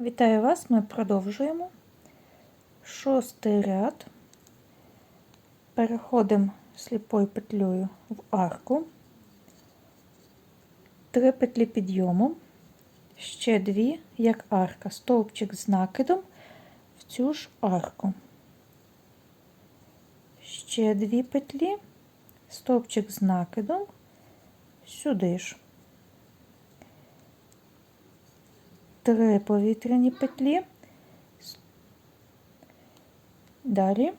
Вітаю вас! Ми продовжуємо. Шостий ряд. Переходимо сліпою петлею в арку. Три петлі підйому, ще дві, як арка, стовпчик з накидом в цю ж арку. Ще дві петлі, стовпчик з накидом сюди ж. Три повітряні петлі. Далі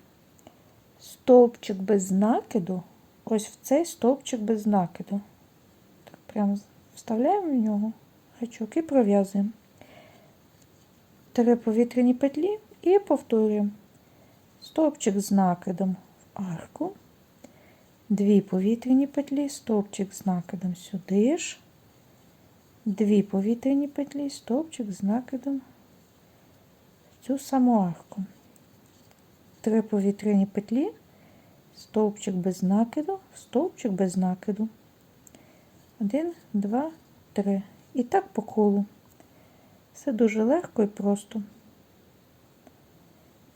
стовпчик без накиду, ось в цей стовпчик без накиду. Так, прямо вставляємо в нього гачок і пров'язуємо. Три повітряні петлі і повторюємо. Стовпчик з накидом в арку, дві повітряні петлі, стовпчик з накидом сюди ж дві повітряні петлі, стовпчик з накидом в цю саму арку. Три повітряні петлі, стовпчик без накиду, стовпчик без накиду. Один, два, три. І так по колу. Все дуже легко і просто.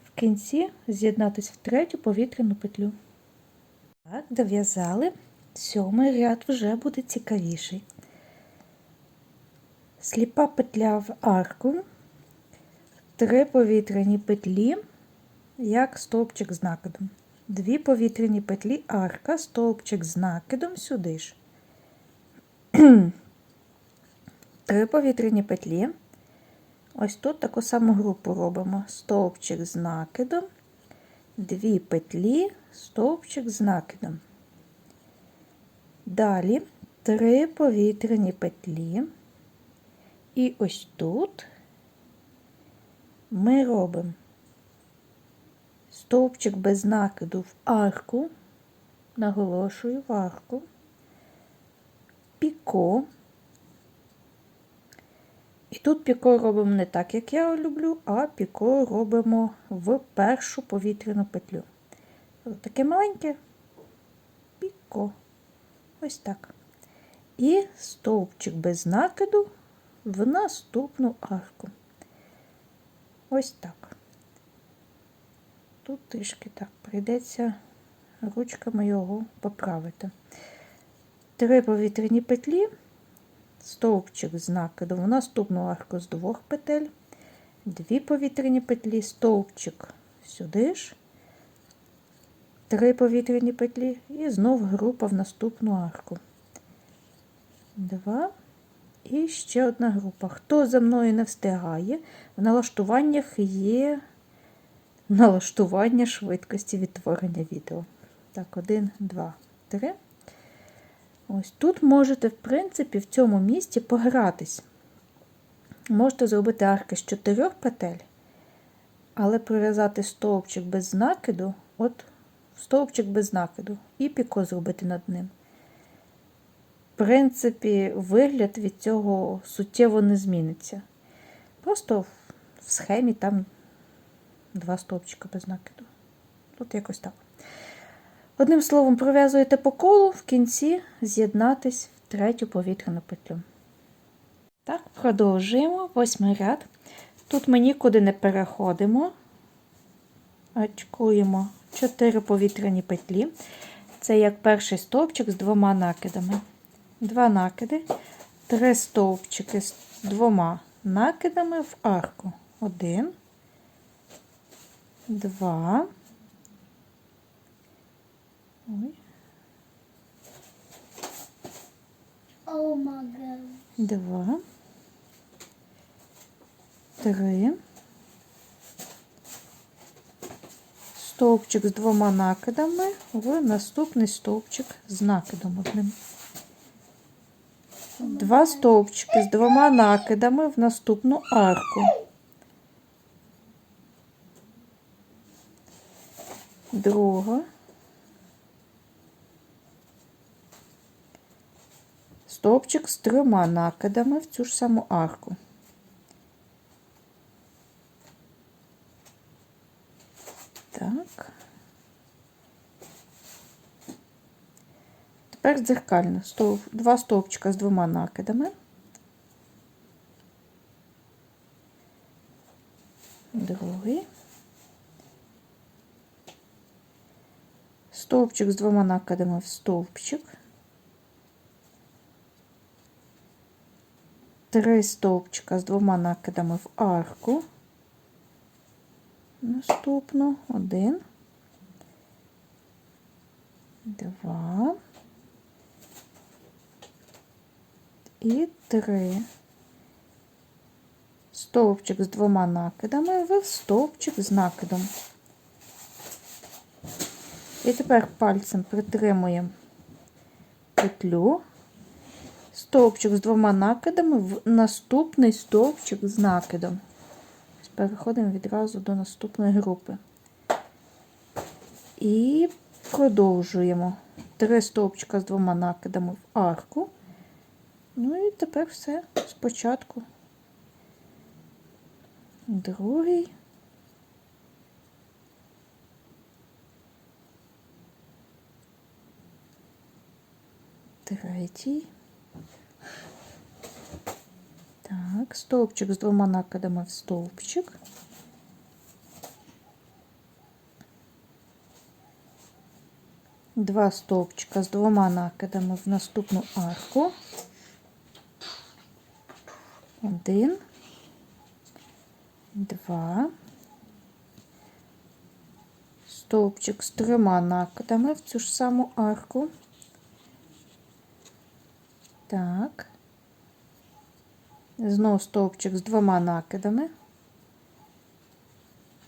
В кінці з'єднатися в третю повітряну петлю. Так, дов'язали. Сьомий ряд вже буде цікавіший сліпа петля в арку, три повітряні петлі, як стовпчик з накидом. Дві повітряні петлі, арка, стовпчик з накидом сюди ж. Три повітряні петлі. Ось тут таку саму групу робимо. Стовпчик з накидом, дві петлі, стовпчик з накидом. Далі три повітряні петлі. І ось тут ми робимо стовпчик без накиду в арку, наголошую в арку, піко. І тут піко робимо не так, як я люблю, а піко робимо в першу повітряну петлю. Таке маленьке піко. Ось так. І стовпчик без накиду в наступну арку. Ось так. Тут трішки так прийдеться ручками його поправити. Три повітряні петлі, стовпчик з накидом в наступну арку з двох петель, дві повітряні петлі, стовпчик сюди ж, три повітряні петлі і знов група в наступну арку. Два, і ще одна група. Хто за мною не встигає, в налаштуваннях є налаштування швидкості відтворення відео. Так, один, два, три. Ось тут можете, в принципі, в цьому місці погратись. Можете зробити арки з чотирьох петель, але прив'язати стовпчик без накиду, от стовпчик без накиду, і піко зробити над ним принципі, вигляд від цього суттєво не зміниться. Просто в схемі там два стовпчика без накиду. Тут якось так. Одним словом, пров'язуєте по колу, в кінці з'єднатись в третю повітряну петлю. Так, продовжуємо восьмий ряд. Тут ми нікуди не переходимо, очкуємо 4 повітряні петлі. Це як перший стовпчик з двома накидами два накиди, три стовпчики з двома накидами в арку. Один, два. Два. Три. Стовпчик з двома накидами в наступний стовпчик з накидом одним. Два стовпчики з двома накидами в наступну арку. Друга. Стовпчик з трьома накидами в цю ж саму арку. Так. Тепер дзеркально два стовпчика з двома накидами. другий. Стовпчик з двома накидами в стовпчик. Три стовпчика з двома накидами в арку. Наступно один, два і три. Стовпчик з двома накидами в стовпчик з накидом. І тепер пальцем притримуємо петлю, стовпчик з двома накидами в наступний стовпчик з накидом. Переходимо відразу до наступної групи. І продовжуємо. Три стовпчика з двома накидами в арку. Ну і тепер все спочатку. Другий. Третій. Так, стовпчик з двома накидами в стовпчик. Два стовпчика з двома накидами в наступну арку. Один, два. Стовпчик з трьома накидами в цю ж саму арку. Так. Знову стовпчик з двома накидами.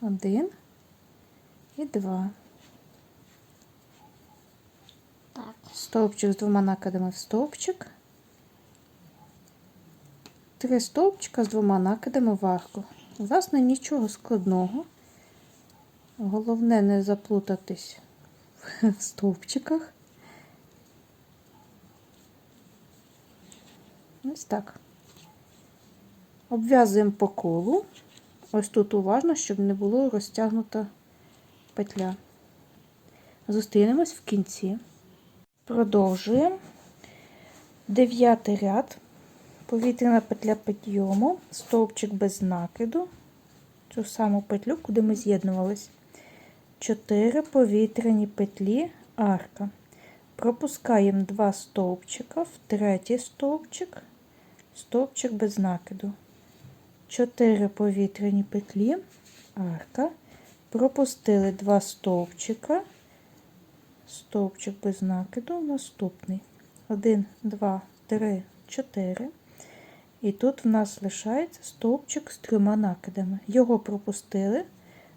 Один і два. Так. Стовпчик з двома накидами в стовпчик. Три стовпчика з двома накидами в арку. Власне, нічого складного. Головне не заплутатись в стовпчиках. Ось так. Обв'язуємо по колу. Ось тут уважно, щоб не було розтягнута петля. Зустрінемось в кінці. Продовжуємо. Дев'ятий ряд. Повітряна петля підйому, стовпчик без накиду. Цю саму петлю, куди ми з'єднувались. 4 повітряні петлі арка. Пропускаємо 2 стовпчика в третій стовпчик, стовпчик без накиду. 4 повітряні петлі арка. Пропустили 2 стовпчика, стовпчик без накиду, наступний. 1, 2, 3, 4. І тут в нас лишається стовпчик з трьома накидами. Його пропустили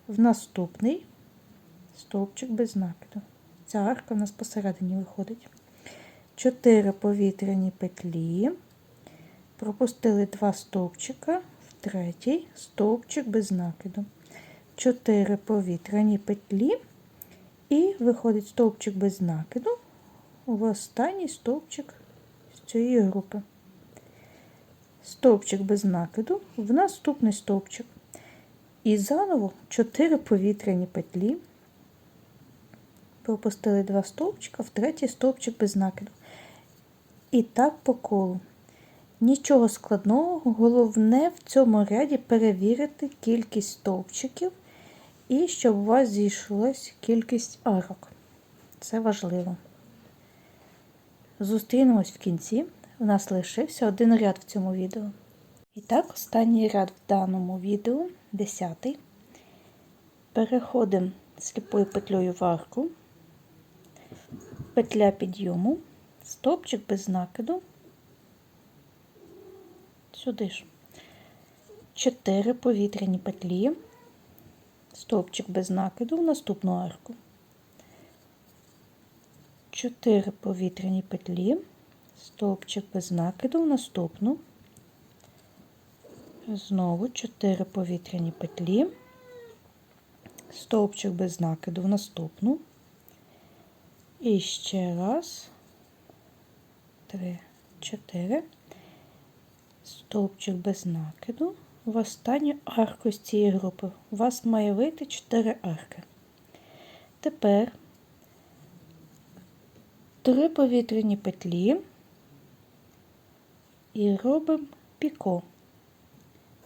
в наступний стовпчик без накиду. Ця арка в нас посередині виходить. 4 повітряні петлі. Пропустили 2 стовпчика в третій стовпчик без накиду. 4 повітряні петлі. І виходить стовпчик без накиду в останній стовпчик з цієї групи. Стовпчик без накиду в наступний стовпчик. І заново 4 повітряні петлі. Пропустили 2 стовпчика в третій стовпчик без накиду. І так по колу. Нічого складного, головне в цьому ряді перевірити кількість стовпчиків і щоб у вас зійшлась кількість арок. Це важливо. Зустрінемось в кінці. У нас лишився один ряд в цьому відео. І так, останній ряд в даному відео, десятий. Переходимо сліпою петлею в арку, петля підйому, стовпчик без накиду. Сюди ж. 4 повітряні петлі, стовпчик без накиду в наступну арку. 4 повітряні петлі, стовпчик без накиду в наступну. Знову 4 повітряні петлі, стовпчик без накиду в наступну. І ще раз, 3, 4, стовпчик без накиду. В останню арку з цієї групи у вас має вийти 4 арки. Тепер 3 повітряні петлі і робимо піко,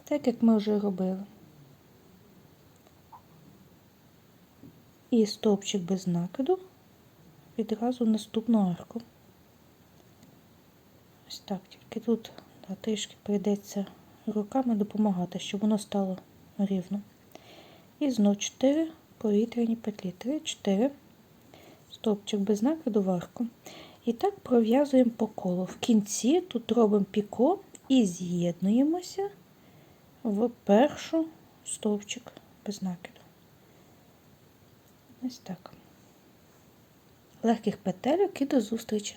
так як ми вже робили. І стовпчик без накиду відразу наступну арку. Ось так, тільки тут да, трішки прийдеться руками допомагати, щоб воно стало рівно. І знову 4 повітряні петлі. 3, 4, стовпчик без накиду в арку. І так пров'язуємо по колу. В кінці тут робимо піко і з'єднуємося в першу стовпчик без накиду. Ось так. Легких петельок і до зустрічі!